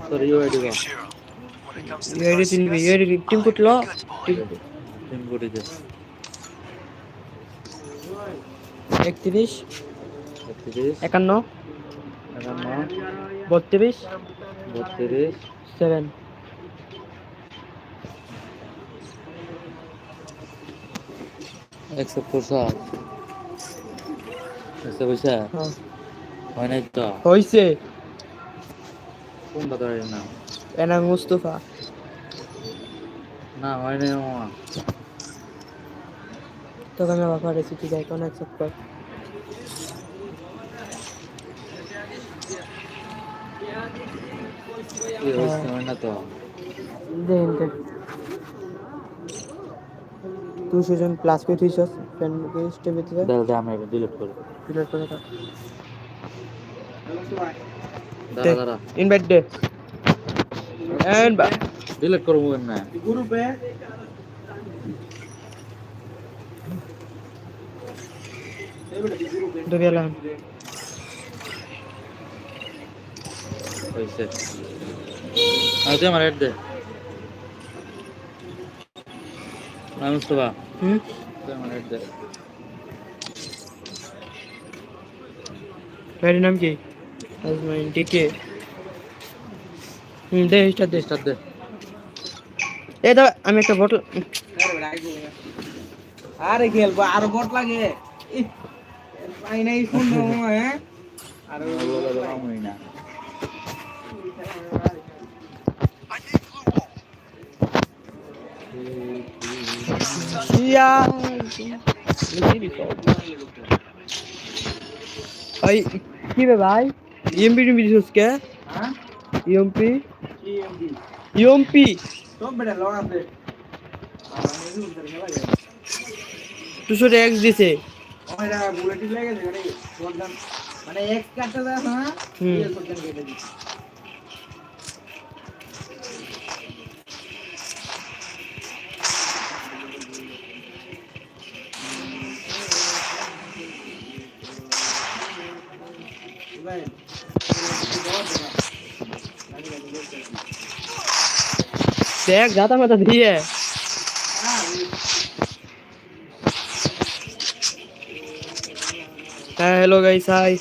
సరే యూఐడి తినివి UID team కుట్లో టీమ్ కుట్ একান্ন একান্ন বত্রিশ বত্রিশ সেভেন একশো প্রসাদ একশো পয়সা হয় নাই তো হয়েছে কোন বাজারের নাম এনাম মুস্তফা না হয় নাই মামা তখন আমার বাবা রেসিপি যাই কোন অ্যাকসেপ্ট কর কি হয়েছে হয় না তো দেখেন দেখ দুশো জন প্লাস করে থুইছ ফ্রেন্ড লিস্টের ভিতরে দাদা দাদা আমি এটা ডিলিট করি। ডিলিট করে দাও। দাঁড়া দাঁড়া ইনভাইট দে। এন্ড ডিলিট করব না। গ্রুপে দবিয়ালাম হয়েছে। আর আমার অ্যাড দে। আমি মুস্তফা হুম তুই আমার অ্যাড দে গাড়ির নাম কি আজমাইন ডিকে হুম দে স্টার দে স্টার্ট দে এ দাও আমি একটা বটল আরে খেলব আরও বট লাগে ইহ, পাই নাই সুন্দর হ্যাঁ আর আমি না ইয়া ভাই কি বে ভাই ইএমপি টিমপি দিছিস কে হ্যাঁ ইএমপি কি এমডি ইএমপি সব বেটা লগ আছে দুশো এক্স দিছে ওইটা বুলেট লাগে গেছে রে বললাম মানে এক কাটতে দাও না হুম। ইয়ে করতেন কেটে দিচ্ছি দেখ যাতা মাথা দিয়ে হ্যাঁ হ্যালো গাইস হাই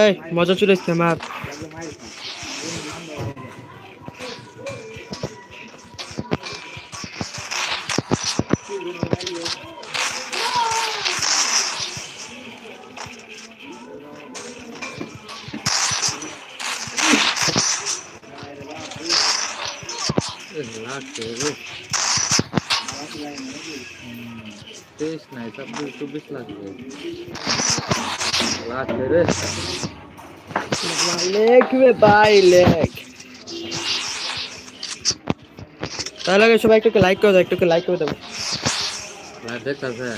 এই মজা চলে এসছে আমার লাগছে রে তেইশ নাই ছাব্বিশ চব্বিশ লাগবে লাগছে রে লেখ রে ভাই লেখ তাহলে আগে সবাই একটু লাইক করে দাও একটু লাইক করে দেবো লাইট দেখতেছে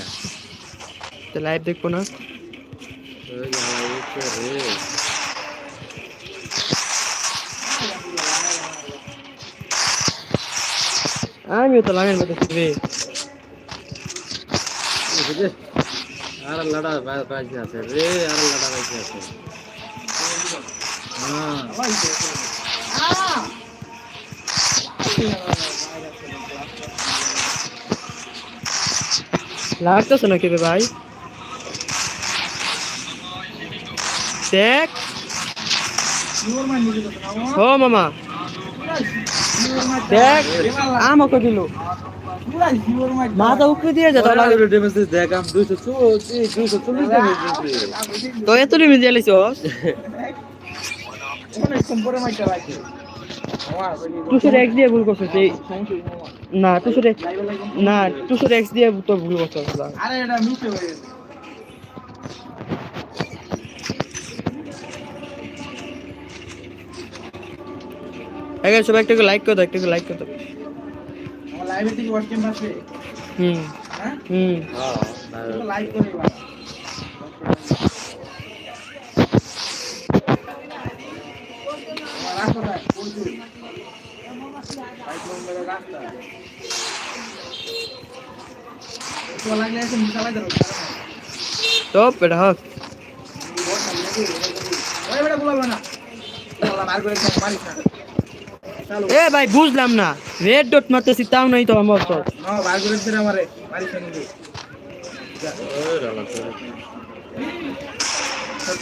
তো লাইভ দেখব না ওই জ্বালা উঠছে রে আমিও তো লাগাই মতো রে? আর লড়া পাইছে আছে রে আর লড়া পাইছে আছে। হ্যাঁ। লাগতেছে নাকি রে ভাই? দেখ। ও মামা। দেখ আমাকে দিল। মাথা উপরে দিয়ে যেত দেখ আমি দুইশো দুইশো চল্লিশ তো এত রিমি দিয়ে লাইছ টুসুর এক্স দিয়ে ভুল করছ সেই না টুসুর না টুসুর এক্স দিয়ে তো ভুল করছ আরে এটা মিশে হয়ে আগে সবাই একটু লাইক করে দাও একটু লাইক করে দাও। আমার লাইভে থেকে ওয়াচ ক্যাম্প আসবে হুম। হ্যাঁ? হুম। লাইক করে এবার রাস্তাটা প্রচুর বাইক লোকের রাস্তা তো লাগলে এসে চালাই ধরো তো এটা হোক। ওই বেটা গুলাবো না। আল্লাহ বার করে দেখ, মারিস না। চালু এ ভাই বুঝলাম না। রেড ডট মারতেছি তাও নাই তো আমার তো না বার করে দিছে আমারে মারিস না কিন্তু ওই রালা করে।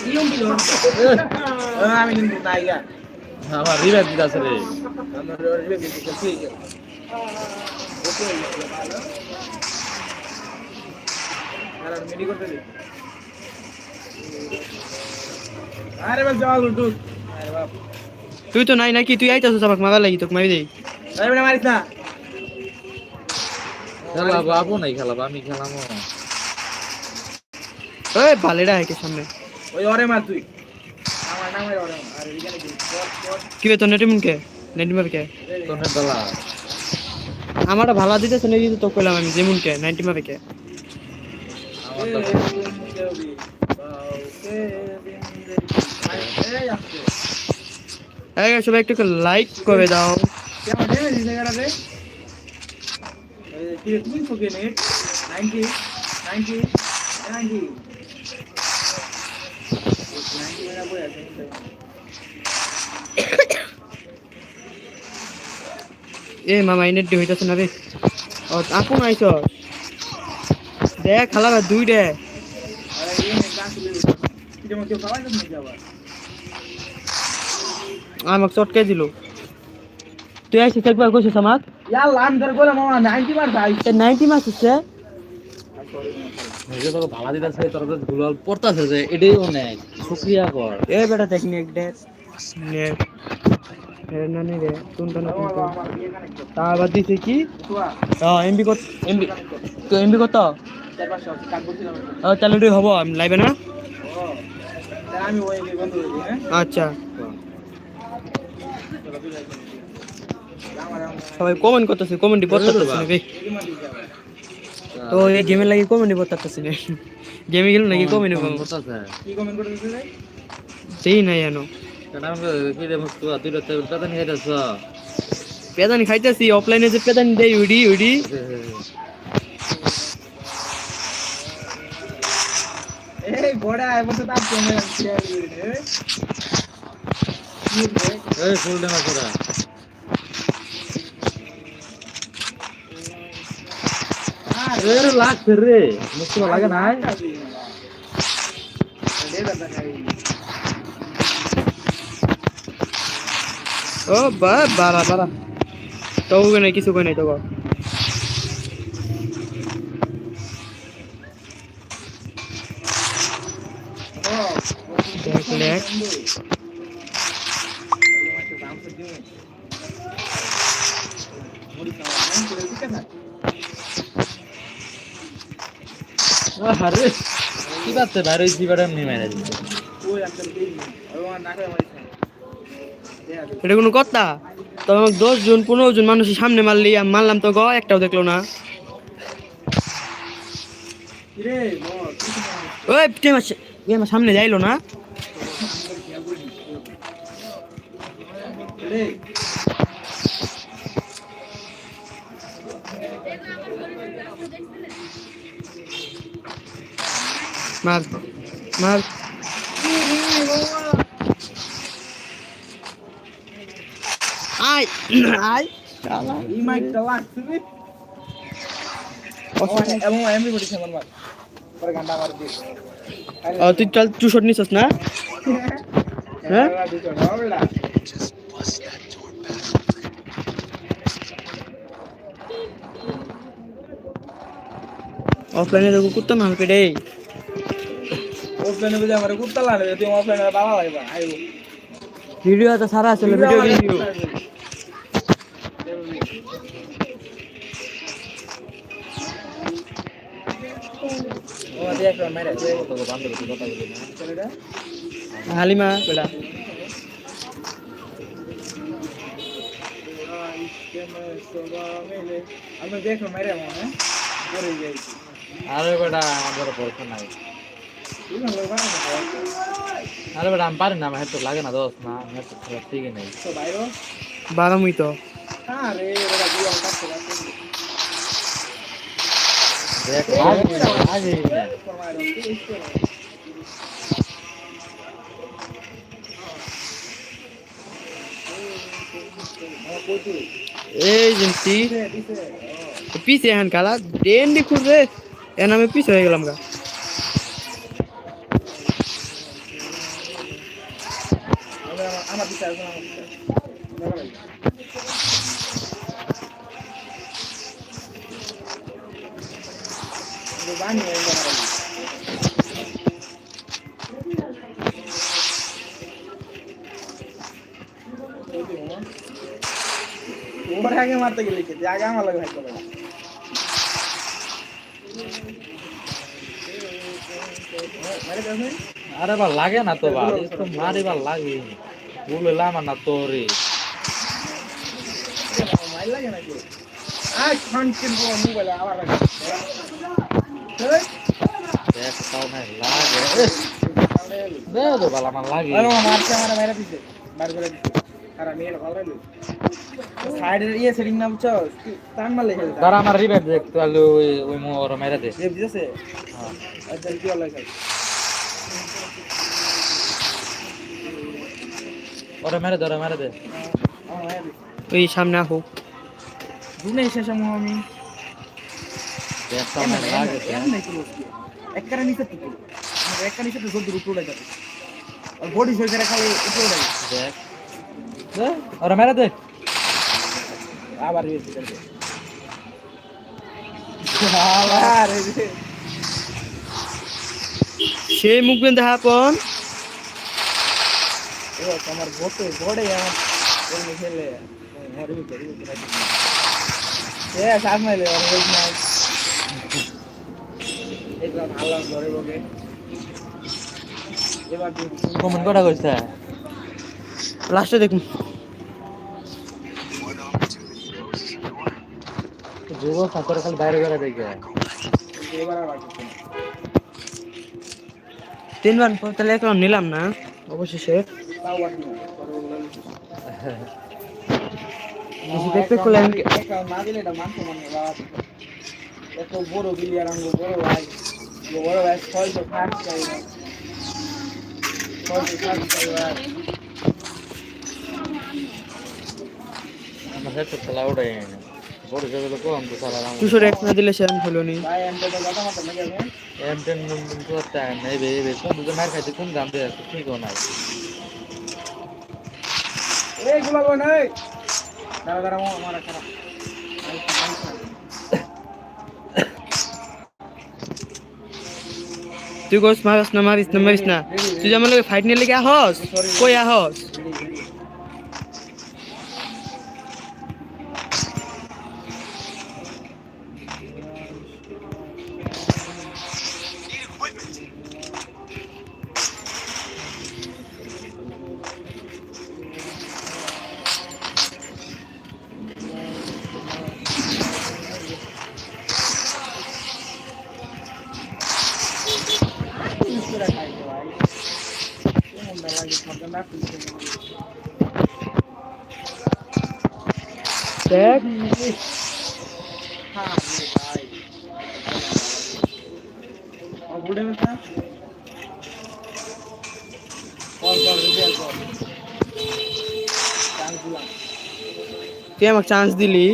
নিয়ম ছিল আমি কিন্তু নাই গা আমার রিভাইভ দিতেছে রে। আমরা রিবে দিতে ঠিক আছে। ওকে ভালো আর আরে বাপ। তুই তো নাই নাকি তুই আইতাছিস আমাকে মারা লাগি তোকে মারি দেই। আরে বেটা মারিস না। খেলাবো আপু নাই খেলাবো আমি খেলামো ওই ভালেরা একে সামনে। ওই ওরে মার তুই। আমার নাম ওরে মার। এখানে কি বে তোর নেটিমুন কে? নেটিমার কে? তোর দলা। আমারটা ভালো দিতেছে না দিতে তো কইলাম আমি যেমন কে? নাইনটি মারে কে? আমার সবাই একটু লাইক করে দাও। কেমন ড্যামেজ দিছে এই কি তুই ফোকে নেট 90 90 90 90 মেরা বই আছে। এ মামা ইনেট ডি হইতাছে না রে। ও আপন আইছ দেখ খালা দুই দে আরে এই কি যেমন কেউ তো যাবা আমাকে চটকে দিল। তুই আইছিস একবার কইছিস আমাক? ইয়াল্লা আমি তোর বলে মামা 90 মার ভাই তে নাইনটি নিজে তোকে ভালা দিতেছে তোর গুলাল পড়তাছে যে এটাই অনেক। শুক্রিয়া কর। এ বেটা টেকনিক দে নে। এ না নে রে তুন না তো আবার দিছে কি? হ্যাঁ এমবি কত? এমবি তো এমবি কত? তাহলে তুই হব আমি লাইবে না? ও তাহলে আমি ওই বন্ধ করে দিই হ্যাঁ? আচ্ছা চলো তুই যাই আমার আমার সবাই কমেন্ট করতেছে কমেন্টই পড়তেছে না যাবে তো এই গেমের লাগি কমেন্টই পড়তেছে না গেমে গেল নাকি কমেন্ট পড়তাছে। কি কমেন্ট করে দিতে ভাই? সেই নাই জানো পেদানি খাইতেছি? অফলাইনে যে পেদানি দেই উডি উডি এই বড়া এবার তো তাপ কমে যাচ্ছে। এই ফুল দেনা করা। আর এর লাগছে রে মুস্তু লাগে না ও বা বারা বারা তো ওখানে কিছু কই নাই তো গো। দেখ। আরে কি বাচ্চা বাইরে জিবাটা এমনি মেরে দিচ্ছে। এটা কোনো কথা? তো আমাকে দশ জন পনেরো জন মানুষের সামনে মারলি আমি মারলাম তো গো একটাও দেখল না। ওই সামনে যাইলো না? মার মার। আয় আয়। শালা। এবং এমনি বলিস আমার মার। পরে গান্ডা মার দিস ও তুই চল টু শট নিছস না? হ্যাঁ? অফলাইনে দেখো কুত্তা মাল পেটে অফলাইনে বুঝে আমার কুত্তা লাগে তুই অফলাইনে বাবা লাগবা আইবো। ভিডিও তো সারা আছে ভিডিও ভিডিও হালিমা বেটা। আমি দেখো মেরে মনে যাই আরে বেটা আমার পরীক্ষা নাই। ভালো আরে বেটা আমি পারি না আমার হেড লাগে না দোস্ত না আমার হেড খেলা ঠিক নেই তো বাইরো বাদামই তো আরে ওরা দুই আটা খেলা দেখ লাগে না, লাগে না। ফরমাইরো কি ইস্তো এই জিনিসটি দিছে দিছে পিছে এখন খেলা ডেন্ডি খুঁজে এর নামে পিছে হয়ে গেলাম গা আমার আমার দিছে এখন আমার দিছে বানি ওর আগে মারতে গেলে কি আগে আমার লাগে ভাই করে মারে দাও নাই আরে বা লাগে না তো বা তো মারিবার লাগে বলে আমার না তো রে মাইল লাগে নাকি আজ খান কিনবো মোবাইল আবার লাগে দেখ তাও নাই লাগে দে তো বালা আমার লাগে আরে মারছে আমার মেরে দিছে বার ওরে মেরে দে ওরে মেরে দে। ওই সামনে আহো। দুনে মু আমি দেখ তাও নাই লাগে নিচে নিচে উপরে যাবে। আর বডি সই করে খালি উপরে উঠে যাবে। দেখ। দে মেরে দে। আবার সেই মুখ বেন দেখা পন ও তোমার গোটে গোড়ে আমার এমনি খেলে মরবি করি এ সাত মাইলে আর ওই না এইবার ভালো ধরে বকে এবার তুই কমেন্ট কটা কইছে লাস্টে দেখুন যুব সাতরে খালি বাইরে বাইরে দেখে এবার আর বাকি কিছু না। তিনবার পর তাহলে এখন নিলাম না অবশেষে দেখতে করলেন না দিলে এটা মানতো মানে এত বড় বিলিয়ার আঙ্গ বড় ভাই বড় ভাই ছয়শো ষাট চাই ছয়শো ষাট চাই ভাই খেলা যাবে তো কম তো সালা আমার দুশো এক না দিলে সেরকম হলো নি এম টেন নেই কোন দুটো মার খাইতে কোন দাম দেয় ঠিক না এই দাঁড়া দাঁড়া আমার তুই গোস মারিস না মারিস না মারিস না। তুই যেমন ফাইট নিয়ে লেগে আহস কই আহস? দিলাম তুই আমাকে চান্স দিলি?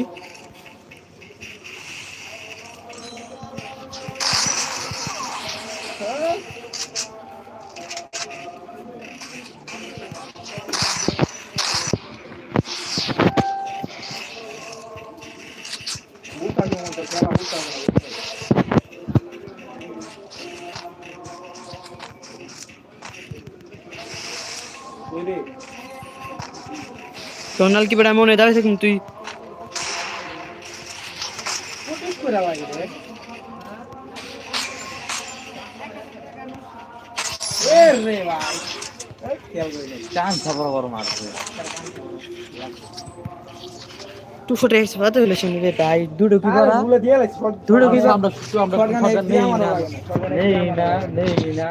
নেই না নেই না।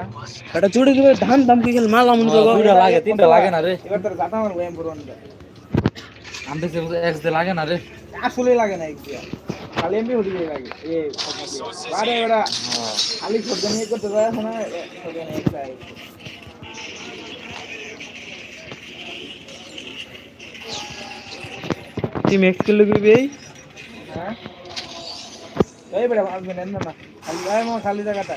এটা দুটো কি ধান দাম কি মাল লাগে তিনটা লাগে না রে। এবার তোর জাতা মারবো এম পুরো আমি এক্স দে লাগে না রে? আসলে লাগে না একদিয়া খালি এমনি দিয়ে লাগে। এ বেড়া হ্যাঁ। খালি শর্টগান নিয়ে করতে যায় না শর্টগান এক সাইড তুই মেক্স কিলো করবি এই? হ্যাঁ? এই বেড়া আসবে না না। খালি আয় মা খালি জায়গাটা।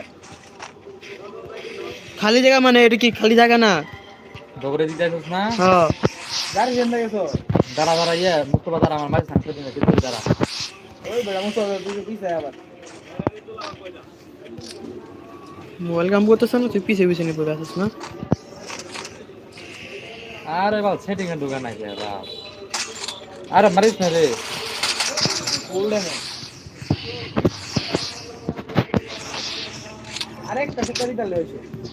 খালি জায়গা মানে এটা কি খালি জায়গা না? দগরে দিতে না? হ্যাঁ গাড়ি জেন গেছো দাঁড়া দাঁড়া ইয়ে মুক্তবা দাঁড়া আমার মাঝে থাকতে দিন কিন্তু দাঁড়া। ওই বেড়া মুসো তুই পিছে আবার। মোবাইল কাম করতেছ না তুই পিছে পিছে নিয়ে পড়ে আসিস না? আরে বাল সেটিং এর দোকান আছে বাল। আরে মারিস না রে। বললে না। আরেকটা সেটারই তাহলে হয়েছে ওই রে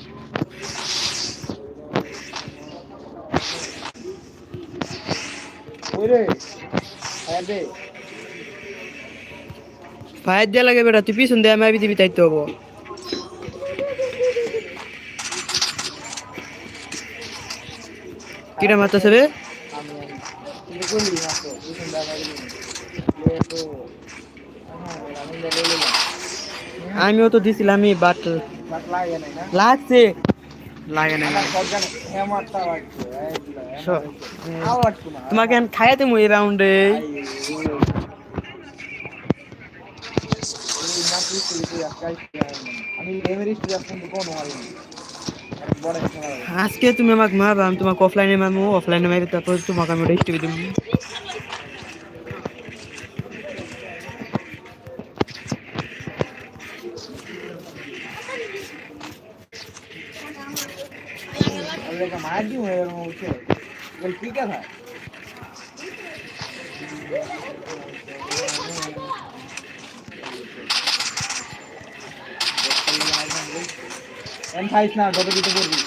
আয়া দে ফায়ার দেওয়া লাগে বেটা তুই পিছন দিয়ে আমি আবি তাইতে হব। কিরা মারতেছে রে? আমি আমি তুই করলি না তো তুই সুন্দর লাগলি লে আমি লে লে লে আমিও তো দিছিলামই বাট লাগছে। লাগে না। না তোমাকে আমি খাইয়াতে মুই রাউন্ডে আজকে তুমি আমাকে মারবা আমি তোমাকে অফলাইনে মারবো অফলাইনে মারি তারপর তোমাকে আমি স্টিভি দেবো। আন্টি আছে গেল হচ্ছে বল কি এম খাইস না যত কিছু করবি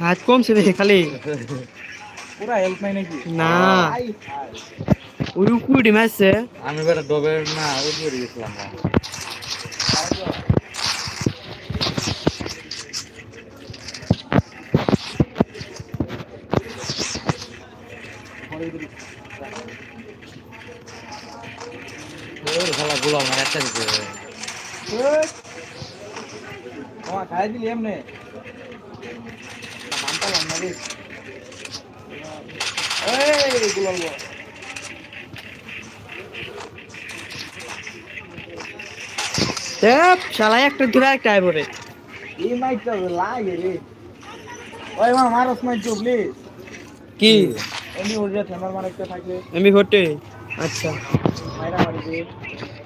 হাত কমছে দেখে খালি পুরা হেল্প নাই নাকি না ওই কুড়ি মারছে। আমি বেটা ডবের না ওই করে গেছিলাম গা। ওর শালা গোলাম আমার একটা দিতে খাই দিলি এমনি। মানটা এই গুলাল গো দেখ শালাই একটা ধরে একটা আইব রে এই মাইকটা লাগে রে। ওই মা মারস মাইক তো প্লিজ কি? এমনি ওর যে থেমার মার একটা থাকে আমি ঘটে? আচ্ছা। মাইরা মারি দে।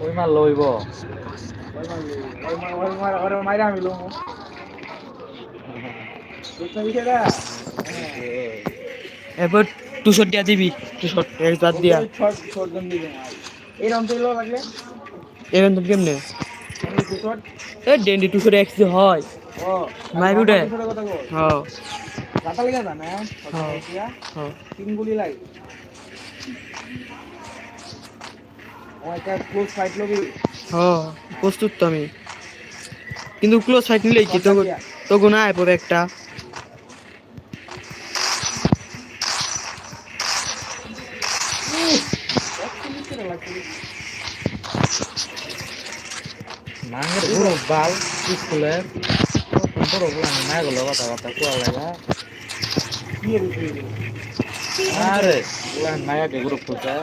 ওই মাল লইব। ওই মার ওই মার ওই মার ওর মাইরা আমি লম বুঝতে টু শট দিয়া দিবি। টু শট এক দিয়া। ছট জন দিবে এই রাউন্ড তো লাগলে এখন তো কেমনে? শট এ ডেন্ডি টু শট এক্স হয়। ও। মাইর উঠে। হ্যাঁ কাটা লাগা না না হ্যাঁ। তিন গুলি লাগে। ক্লোজ ফাইট লবি হ্যাঁ প্রস্তুত তো আমি। কিন্তু ক্লোজ ফাইট নিলেই কি? তো তো গুণা আয় পড়ে একটা। মাঙ্গের পুরো বাল স্কুলের বড় বড় না গেল কথাবার্তা কোয়া লাগা। আরে ওলা নায়া কে গ্রুপ খুঁজা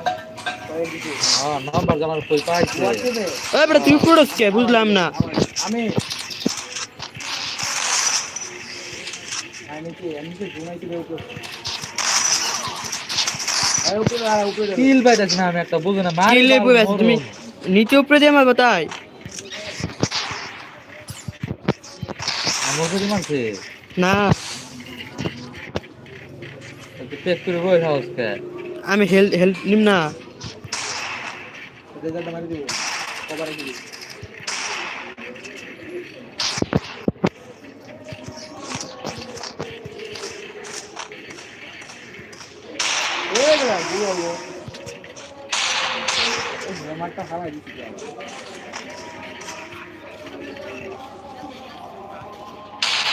হ্যাঁ নাম্বার জানার কই পাইছে? ওই বেটা তুই পড়স কে? বুঝলাম না। আমি। আমি কি আমি কি ঘুমাই কি উপরে আরে উপরে আর উপরে দে। কিল পাইতাছি না আমি একটা বুঝে না। মারি কিলে বই তুমি নিচে উপরে দিয়ে আমার তাই? মজুরি মানছে? না। পেট করে বই হাউসকে আমি হেল্প হেল্প নিম না। রেজাল্ট মারি দিব। কবারে দিব। ওই গলা বুয়া মারটা হারাই দিছি।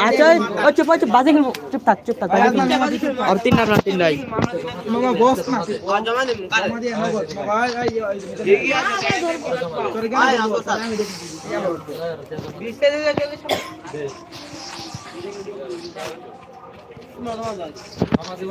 আচ্ছা চুপ চুপ বাজে খেলব চুপ থাক চুপ থাক আর তিন না তিন নাই। আমাদের